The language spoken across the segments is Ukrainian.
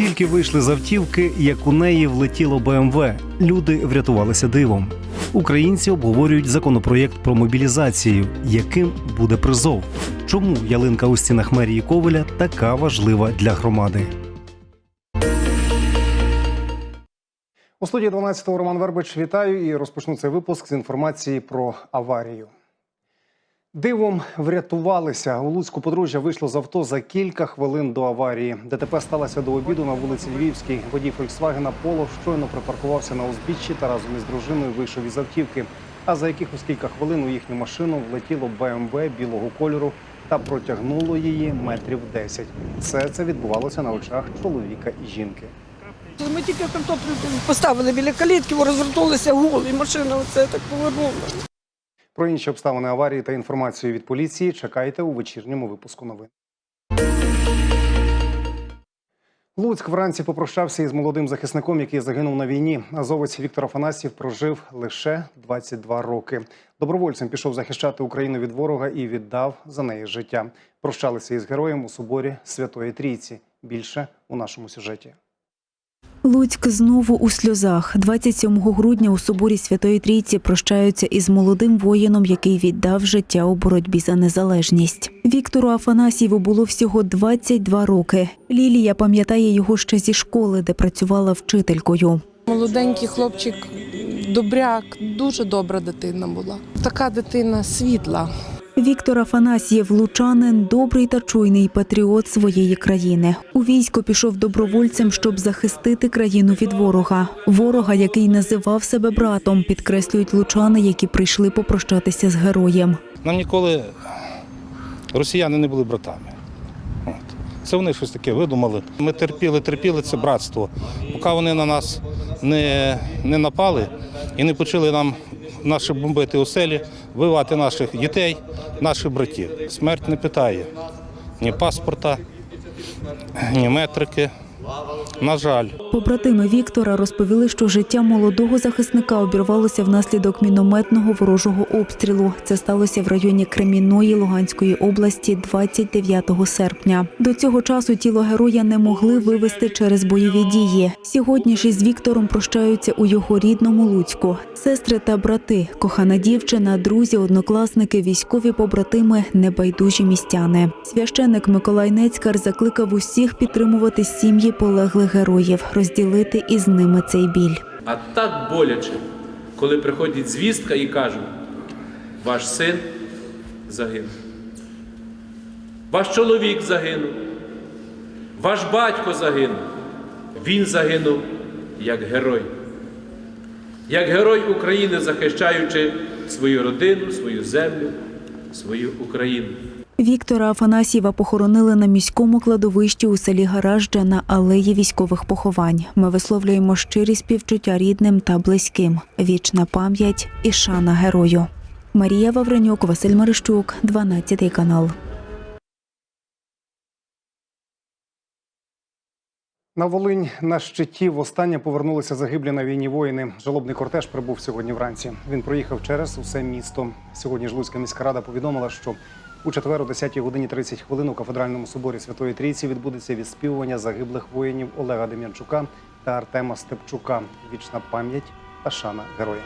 Тільки вийшли з автівки, як у неї влетіло БМВ. Люди врятувалися дивом. Українці обговорюють законопроєкт про мобілізацію, яким буде призов. Чому ялинка у стінах мерії Ковеля така важлива для громади? У студії 12-го Роман Вербич вітаю і розпочну цей випуск з інформації про аварію. Дивом врятувалися. У Луцьку подружжя вийшло з авто за кілька хвилин до аварії. ДТП сталося до обіду на вулиці Львівській. Водій Фольксвагена Поло щойно припаркувався на узбіччі та разом із дружиною вийшов із автівки. А за якихось кілька хвилин у їхню машину влетіло БМВ білого кольору та протягнуло її метрів 10. Все це відбувалося на очах чоловіка і жінки. Ми тільки картоплю поставили біля калітки, розвернулися гул, і машина оце так повернула. Про інші обставини аварії та інформацію від поліції чекайте у вечірньому випуску новин. Луцьк вранці попрощався із молодим захисником, який загинув на війні. Азовець Віктор Афанасьєв прожив лише 22 роки. Добровольцем пішов захищати Україну від ворога і віддав за неї життя. Прощалися із героєм у соборі Святої Трійці. Більше у нашому сюжеті. Луцьк знову у сльозах. 27 грудня у соборі Святої Трійці прощаються із молодим воїном, який віддав життя у боротьбі за незалежність. Віктору Афанасьєву було всього 22 роки. Лілія пам'ятає його ще зі школи, де працювала вчителькою. Молоденький хлопчик, добряк, дуже добра дитина була. Така дитина світла. Віктор Афанасьєв лучанин, добрий та чуйний патріот своєї країни. У військо пішов добровольцем, щоб захистити країну від ворога. Ворога, який називав себе братом, підкреслюють лучани, які прийшли попрощатися з героєм. Нам ніколи росіяни не були братами. Це вони щось таке видумали. Ми терпіли, терпіли це братство, поки вони на нас не, не напали і не почали нам наші бомбити оселі, вбивати наших дітей, наших братів. Смерть не питає ні паспорта, ні метрики. На жаль. Побратими Віктора розповіли, що життя молодого захисника обірвалося внаслідок мінометного ворожого обстрілу. Це сталося в районі Кремінної Луганської області 29 серпня. До цього часу тіло героя не могли вивезти через бойові дії. Сьогодні ж із Віктором прощаються у його рідному Луцьку. Сестри та брати, кохана дівчина, друзі, однокласники, військові побратими, небайдужі містяни. Священник Миколай Нецькар закликав усіх підтримувати сім'ї полеглих героїв, розділити із ними цей біль. А так боляче, коли приходить звістка і кажуть, ваш син загинув, ваш чоловік загинув, ваш батько загинув. Він загинув як герой, як герой України, захищаючи свою родину, свою землю, свою Україну. Віктора Афанасьєва похоронили на міському кладовищі у селі Гаражджа на алеї військових поховань. Ми висловлюємо щирі співчуття рідним та близьким. Вічна пам'ять і шана герою. Марія Вавренюк, Василь Марищук, 12 канал. На Волинь на щиті востаннє повернулися загиблі на війні воїни. Жалобний кортеж прибув сьогодні вранці. Він проїхав через усе місто. Сьогодні ж Луцька міська рада повідомила, що у четвер о 10 годині 30 хвилин у кафедральному соборі Святої Трійці відбудеться відспівування загиблих воїнів Олега Дем'янчука та Артема Степчука. Вічна пам'ять та шана героям.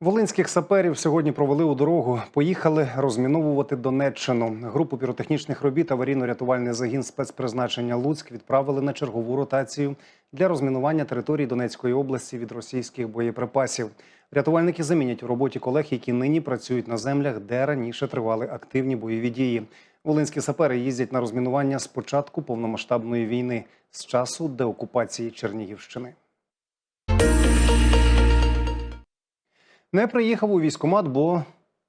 Волинських саперів сьогодні провели у дорогу. Поїхали розміновувати Донеччину. Групу піротехнічних робіт аварійно-рятувальний загін спецпризначення Луцьк відправили на чергову ротацію для розмінування території Донецької області від російських боєприпасів. Рятувальники замінять у роботі колег, які нині працюють на землях, де раніше тривали активні бойові дії. Волинські сапери їздять на розмінування з початку повномасштабної війни з часу деокупації Чернігівщини. Не приїхав у військкомат, бо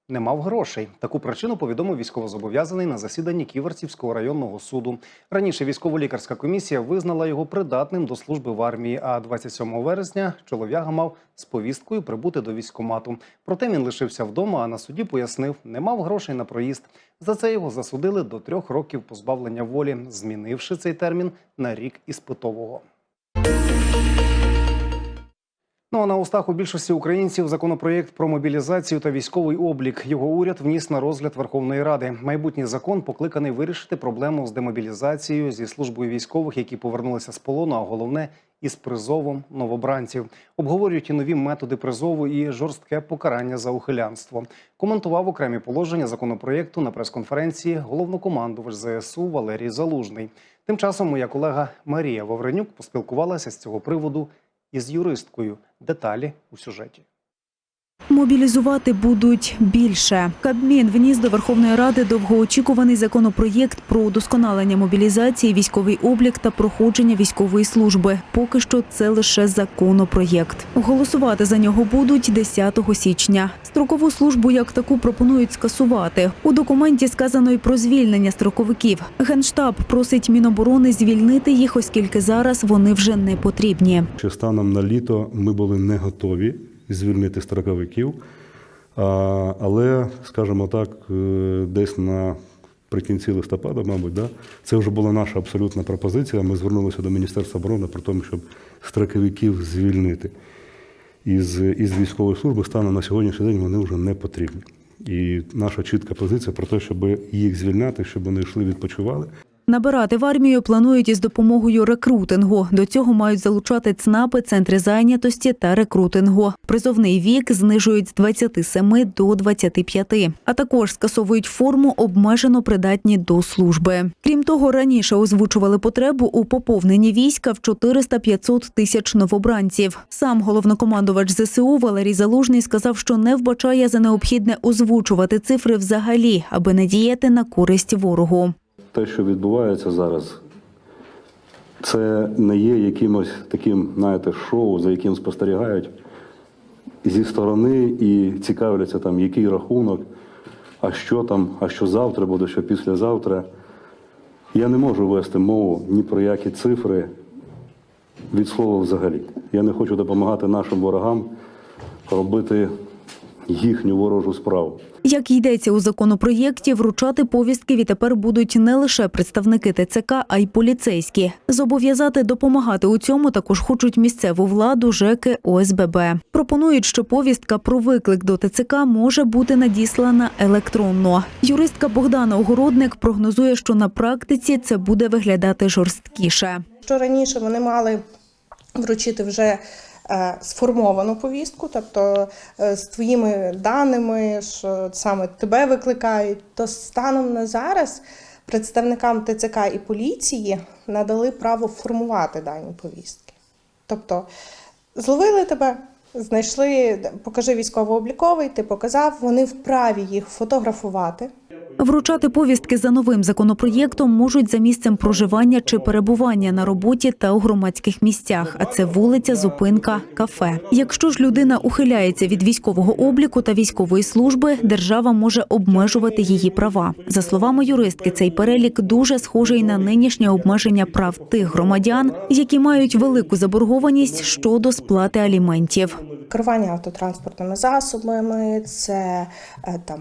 не мав грошей. Таку причину повідомив військовозобов'язаний на засіданні Ківерцівського районного суду. Раніше військово-лікарська комісія визнала його придатним до служби в армії. А 27 вересня чолов'яга мав з повісткою прибути до військкомату. Проте він лишився вдома, а на суді пояснив, не мав грошей на проїзд. За це його засудили до трьох років позбавлення волі, змінивши цей термін на рік іспитового. Ну а на устах у більшості українців законопроєкт про мобілізацію та військовий облік. Його уряд вніс на розгляд Верховної Ради. Майбутній закон покликаний вирішити проблему з демобілізацією зі службою військових, які повернулися з полону, а головне із призовом новобранців. Обговорюють і нові методи призову і жорстке покарання за ухилянство. Коментував окремі положення законопроєкту на прес-конференції головнокомандувач ЗСУ Валерій Залужний. Тим часом моя колега Марія Вавренюк поспілкувалася з цього приводу із юристкою. Деталі у сюжеті. Мобілізувати будуть більше. Кабмін вніс до Верховної Ради довгоочікуваний законопроєкт про удосконалення мобілізації, військовий облік та проходження військової служби. Поки що це лише законопроєкт. Голосувати за нього будуть 10 січня. Строкову службу як таку пропонують скасувати. У документі сказано й про звільнення строковиків. Генштаб просить Міноборони звільнити їх, оскільки зараз вони вже не потрібні. Ще станом на літо ми були не готові звільнити строковиків, але, скажімо так, е, десь наприкінці листопада, мабуть, да, це вже була наша абсолютна пропозиція. Ми звернулися до Міністерства оборони про те, щоб строковиків звільнити. Із, із військової служби станом на сьогоднішній день вони вже не потрібні. І наша чітка позиція про те, щоб їх звільняти, щоб вони йшли відпочивали. Набирати в армію планують із допомогою рекрутингу. До цього мають залучати ЦНАПи, центри зайнятості та рекрутингу. Призовний вік знижують з 27 до 25, а також скасовують форму обмежено придатні до служби. Крім того, раніше озвучували потребу у поповненні війська в 400-500 тисяч новобранців. Сам головнокомандувач ЗСУ Валерій Залужний сказав, що не вбачає за необхідне озвучувати цифри взагалі, аби не діяти на користь ворогу. Те, що відбувається зараз, це не є якимось таким, знаєте, шоу, за яким спостерігають зі сторони і цікавляться там, який рахунок, а що там, а що завтра буде, що післязавтра. Я не можу вести мову ні про які цифри від слова взагалі. Я не хочу допомагати нашим ворогам робити їхню ворожу справу. Як йдеться у законопроєкті, вручати повістки відтепер будуть не лише представники ТЦК, а й поліцейські. Зобов'язати допомагати у цьому також хочуть місцеву владу, ЖЕКи, ОСББ. Пропонують, що повістка про виклик до ТЦК може бути надіслана електронно. Юристка Богдана Огородник прогнозує, що на практиці це буде виглядати жорсткіше. Що раніше вони мали вручити вже сформовану повістку, тобто е, з твоїми даними, що саме тебе викликають, то станом на зараз представникам ТЦК і поліції надали право формувати дані повістки. Тобто зловили тебе, знайшли, покажи військово-обліковий, ти показав, вони вправі їх фотографувати. Вручати повістки за новим законопроєктом можуть за місцем проживання чи перебування на роботі та у громадських місцях, а це вулиця, зупинка, кафе. Якщо ж людина ухиляється від військового обліку та військової служби, держава може обмежувати її права. За словами юристки, цей перелік дуже схожий на нинішнє обмеження прав тих громадян, які мають велику заборгованість щодо сплати аліментів. Керування автотранспортними засобами, це е, там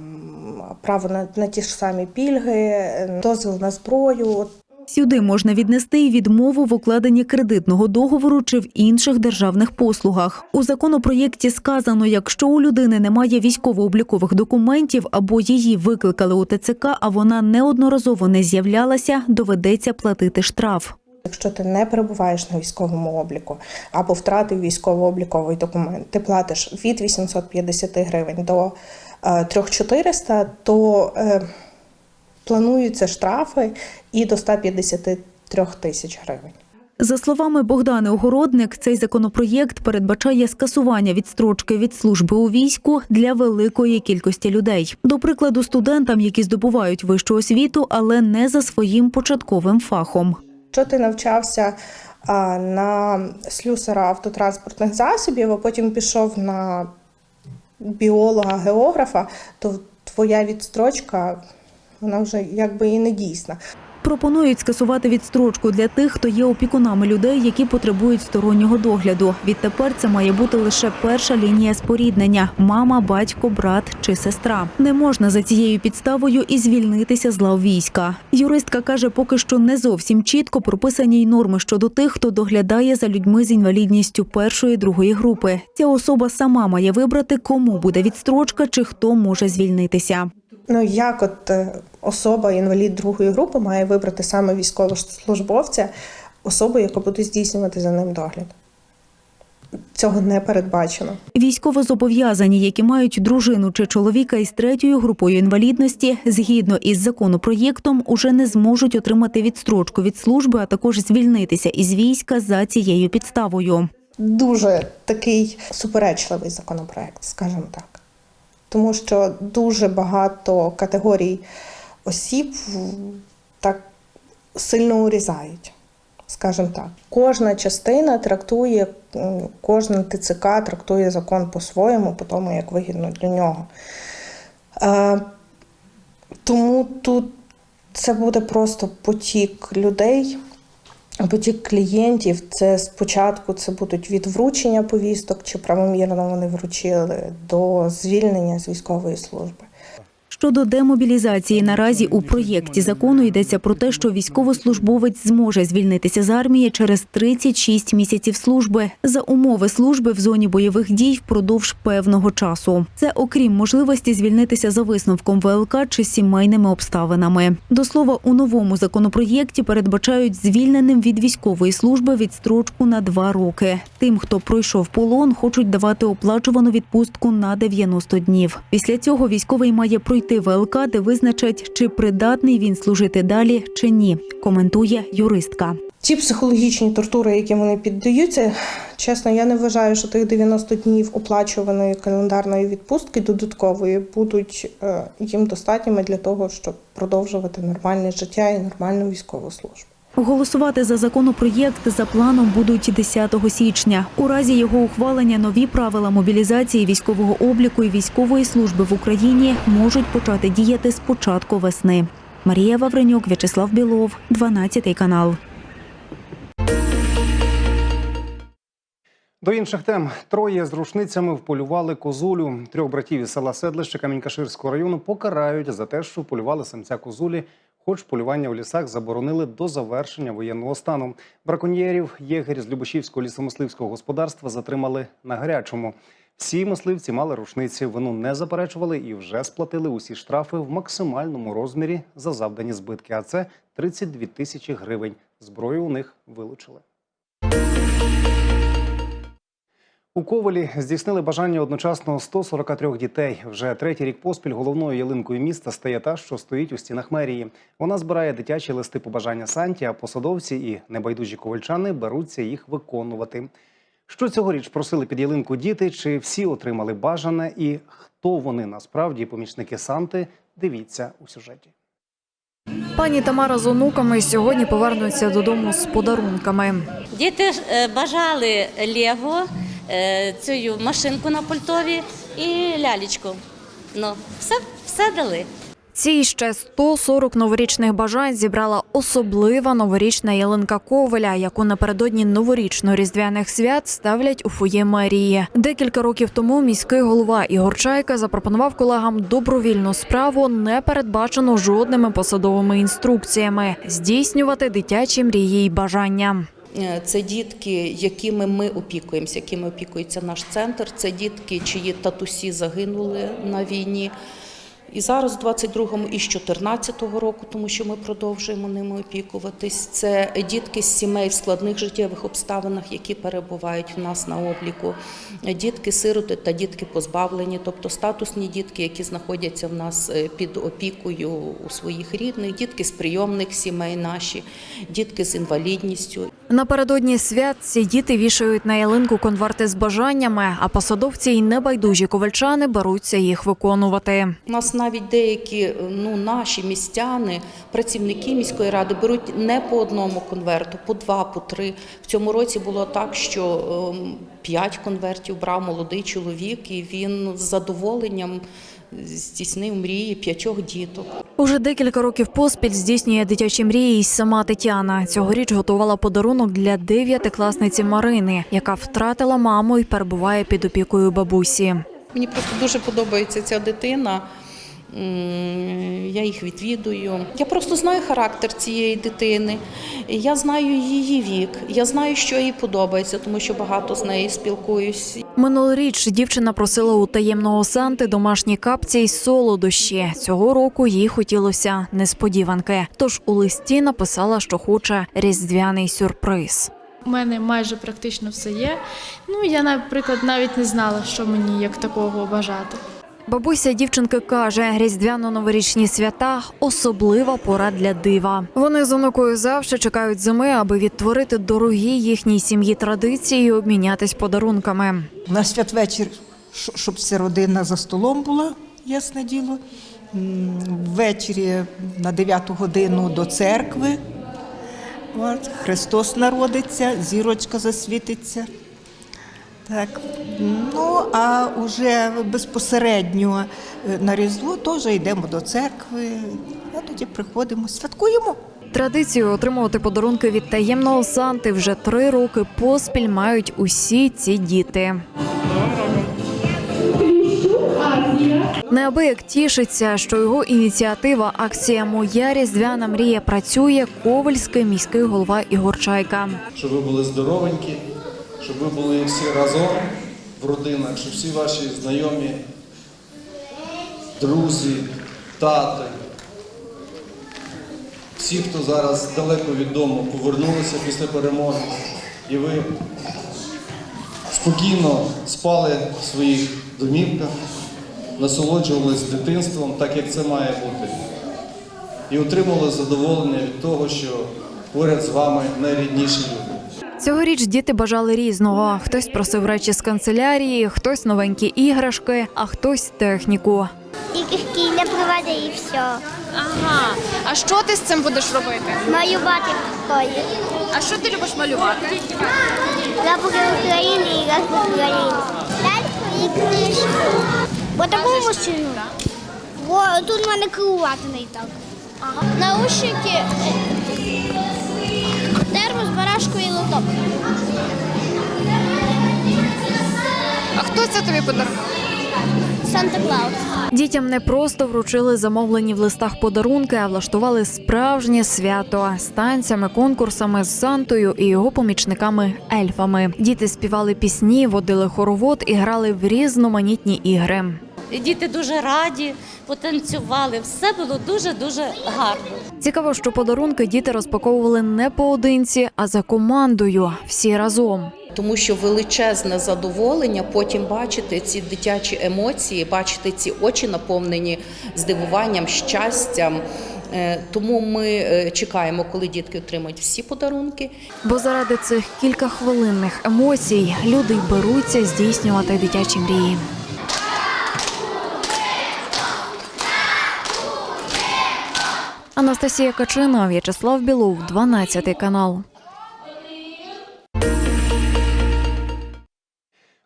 право на, на ті ж самі пільги, е, дозвіл на зброю. Сюди можна віднести й відмову в укладенні кредитного договору чи в інших державних послугах. У законопроєкті сказано, якщо у людини немає військово-облікових документів або її викликали у ТЦК, а вона неодноразово не з'являлася, доведеться платити штраф. Якщо ти не перебуваєш на військовому обліку або втратив військово-обліковий документ, ти платиш від 850 гривень до е, 3400, то е, плануються штрафи і до 153 тисяч гривень. За словами Богдани Огородник, цей законопроєкт передбачає скасування відстрочки від служби у війську для великої кількості людей. До прикладу, студентам, які здобувають вищу освіту, але не за своїм початковим фахом. Якщо ти навчався на слюсара автотранспортних засобів, а потім пішов на біолога, географа, то твоя відстрочка вона вже якби і не дійсна. Пропонують скасувати відстрочку для тих, хто є опікунами людей, які потребують стороннього догляду. Відтепер це має бути лише перша лінія споріднення: мама, батько, брат чи сестра. Не можна за цією підставою і звільнитися з лав війська. Юристка каже, поки що не зовсім чітко прописані й норми щодо тих, хто доглядає за людьми з інвалідністю першої другої групи. Ця особа сама має вибрати, кому буде відстрочка чи хто може звільнитися. Ну як от е, особа, інвалід другої групи, має вибрати саме військовослужбовця, особу, яка буде здійснювати за ним догляд. Цього не передбачено. Військовозобов'язані, які мають дружину чи чоловіка із третьою групою інвалідності, згідно із законопроєктом, уже не зможуть отримати відстрочку від служби, а також звільнитися із війська за цією підставою. Дуже такий суперечливий законопроект, скажімо так. Тому що дуже багато категорій осіб так сильно урізають, скажімо так. Кожна частина трактує, кожна ТЦК трактує закон по-своєму, по тому, як вигідно для нього. Е, тому тут це буде просто потік людей, потік клієнтів. Це спочатку це будуть від вручення повісток, чи правомірно вони вручили, до звільнення з військової служби. Щодо демобілізації, наразі у проєкті закону йдеться про те, що військовослужбовець зможе звільнитися з армії через 36 місяців служби за умови служби в зоні бойових дій впродовж певного часу. Це окрім можливості звільнитися за висновком ВЛК чи сімейними обставинами. До слова, у новому законопроєкті передбачають звільненим від військової служби відстрочку на два роки. Тим, хто пройшов полон, хочуть давати оплачувану відпустку на 90 днів. Після цього військовий має пройти ВЛК, де визначать, чи придатний він служити далі чи ні. Коментує юристка. Ті психологічні тортури, які вони піддаються, чесно, я не вважаю, що тих 90 днів оплачуваної календарної відпустки додаткової будуть е, їм достатніми для того, щоб продовжувати нормальне життя і нормальну військову службу. Голосувати за законопроєкт за планом будуть 10 січня. У разі його ухвалення нові правила мобілізації військового обліку і військової служби в Україні можуть почати діяти з початку весни. Марія Вавренюк, В'ячеслав Білов, 12 канал. До інших тем троє з рушницями вполювали козулю. Трьох братів із села Седлище Камінькаширського району покарають за те, що вполювали самця козулі, хоч полювання у лісах заборонили до завершення воєнного стану. Браконьєрів єгері з Любошівського лісомисливського господарства затримали на гарячому. Всі мисливці мали рушниці, вину не заперечували і вже сплатили усі штрафи в максимальному розмірі за завдані збитки. А це 32 тисячі гривень. Зброю у них вилучили. У Ковелі здійснили бажання одночасно 143 дітей. Вже третій рік поспіль головною ялинкою міста стає та, що стоїть у стінах мерії. Вона збирає дитячі листи побажання Санті, а посадовці і небайдужі ковальчани беруться їх виконувати. Що цьогоріч просили під ялинку діти? Чи всі отримали бажане? І хто вони насправді помічники Санти? Дивіться у сюжеті. Пані Тамара з онуками сьогодні повернуться додому з подарунками. Діти е, бажали Лего, цю машинку на пультові і лялечку. Ну, все, все дали. Ці ще 140 новорічних бажань зібрала особлива новорічна ялинка Ковеля, яку напередодні новорічно-різдвяних свят ставлять у фоє мерії. Декілька років тому міський голова Ігор Чайка запропонував колегам добровільну справу, не передбачену жодними посадовими інструкціями здійснювати дитячі мрії й бажання. Е, Це дітки, якими ми опікуємося, якими опікується наш центр. Це дітки, чиї татусі загинули на війні. І зараз, у 22-му і з 14-го року, тому що ми продовжуємо ними опікуватись. Це дітки з сімей в складних життєвих обставинах, які перебувають в нас на обліку. Дітки сироти та дітки позбавлені, тобто статусні дітки, які знаходяться в нас е, під опікою у своїх рідних, дітки з прийомних сімей наші, дітки з інвалідністю. Напередодні свят ці діти вішають на ялинку конверти з бажаннями, а посадовці й небайдужі ковальчани беруться їх виконувати. У нас навіть деякі ну, наші містяни, працівники міської ради беруть не по одному конверту, по два, по три. В цьому році було так, що ем, п'ять конвертів брав молодий чоловік, і він з задоволенням здійснив мрії п'ятьох діток. Уже декілька років поспіль здійснює дитячі мрії й сама Тетяна. Цьогоріч готувала подарунок для дев'ятикласниці Марини, яка втратила маму і перебуває під опікою бабусі. Мені просто дуже подобається ця дитина. Я їх відвідую. Я просто знаю характер цієї дитини. Я знаю її вік. Я знаю, що їй подобається, тому що багато з нею спілкуюсь. Минулоріч дівчина просила у таємного Санти домашні капці й солодощі. Цього року їй хотілося несподіванки. Тож у листі написала, що хоче різдвяний сюрприз. У мене майже практично все є. Ну я, наприклад, навіть не знала, що мені як такого бажати. Бабуся дівчинки каже, різдвяно-новорічні свята особлива пора для дива. Вони з онукою завжди чекають зими, аби відтворити дорогі їхній сім'ї традиції і обмінятись подарунками. На святвечір, щоб вся родина за столом була, ясне діло. Ввечері на 9 годину до церкви. От, Христос народиться, зірочка засвітиться. Так. Ну, а вже безпосередньо е, на Різдво теж йдемо до церкви, а тоді приходимо, святкуємо. Традицію отримувати подарунки від таємного Санти вже три роки поспіль мають усі ці діти. Неабияк тішиться, що його ініціатива акція Моя різдвяна мрія працює Ковальський міський голова Ігор Чайка. щоб ви були здоровенькі, щоб ви були всі разом в родинах, щоб всі ваші знайомі, друзі, тати, всі, хто зараз далеко від дому, повернулися після перемоги, і ви спокійно спали в своїх домівках, насолоджувались дитинством, так як це має бути, і отримали задоволення від того, що поряд з вами найрідніші люди. Цьогоріч діти бажали різного. Хтось просив речі з канцелярії, хтось новенькі іграшки, а хтось техніку. Тільки шкільне приведе і все. Ага. А що ти з цим будеш робити? Малювати в. А що ти любиш малювати? Прапори України і раз України. Ляльку і книжку. Бо таку машину. Бо тут в мене керувати не так. Ага. Наушники, лоток. А хто це тобі подарував? Санта Клаус. Дітям не просто вручили замовлені в листах подарунки, а влаштували справжнє свято з танцями, конкурсами з Сантою і його помічниками ельфами. Діти співали пісні, водили хоровод і грали в різноманітні ігри. І діти дуже раді, потанцювали. Все було дуже-дуже гарно. Цікаво, що подарунки діти розпаковували не поодинці, а за командою всі разом. Тому що величезне задоволення потім бачити ці дитячі емоції, бачити ці очі наповнені здивуванням, щастям. Е, Тому ми е, чекаємо, коли дітки отримають всі подарунки. Бо заради цих кількахвилинних емоцій люди беруться здійснювати дитячі мрії. Анастасія Качина, В'ячеслав Білов, 12 канал.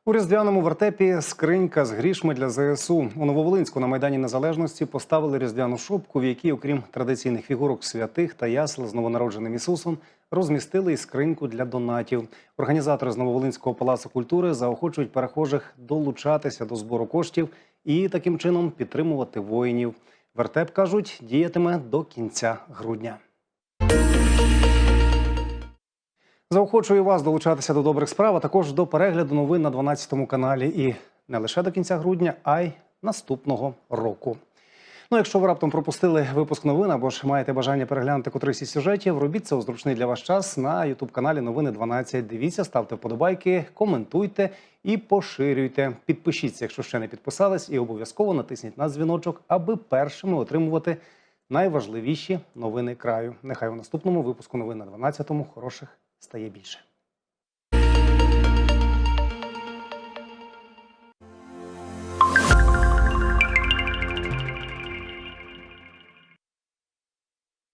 У різдвяному вертепі скринька з грішми для ЗСУ. У Нововолинську на Майдані Незалежності поставили різдвяну шопку, в якій, окрім традиційних фігурок святих та ясел з новонародженим Ісусом, розмістили і скриньку для донатів. Організатори з Нововолинського палацу культури заохочують перехожих долучатися до збору коштів і таким чином підтримувати воїнів. Вертеп кажуть, діятиме до кінця грудня. Заохочую вас долучатися до добрих справ, а також до перегляду новин на 12 каналі. І не лише до кінця грудня, а й наступного року. Ну, якщо ви раптом пропустили випуск новин або ж маєте бажання переглянути котрийсь із сюжетів, робіть це у зручний для вас час на youtube каналі Новини 12. Дивіться, ставте вподобайки, коментуйте і поширюйте. Підпишіться, якщо ще не підписались, і обов'язково натисніть на дзвіночок, аби першими отримувати найважливіші новини краю. Нехай у наступному випуску новин на 12-му хороших стає більше.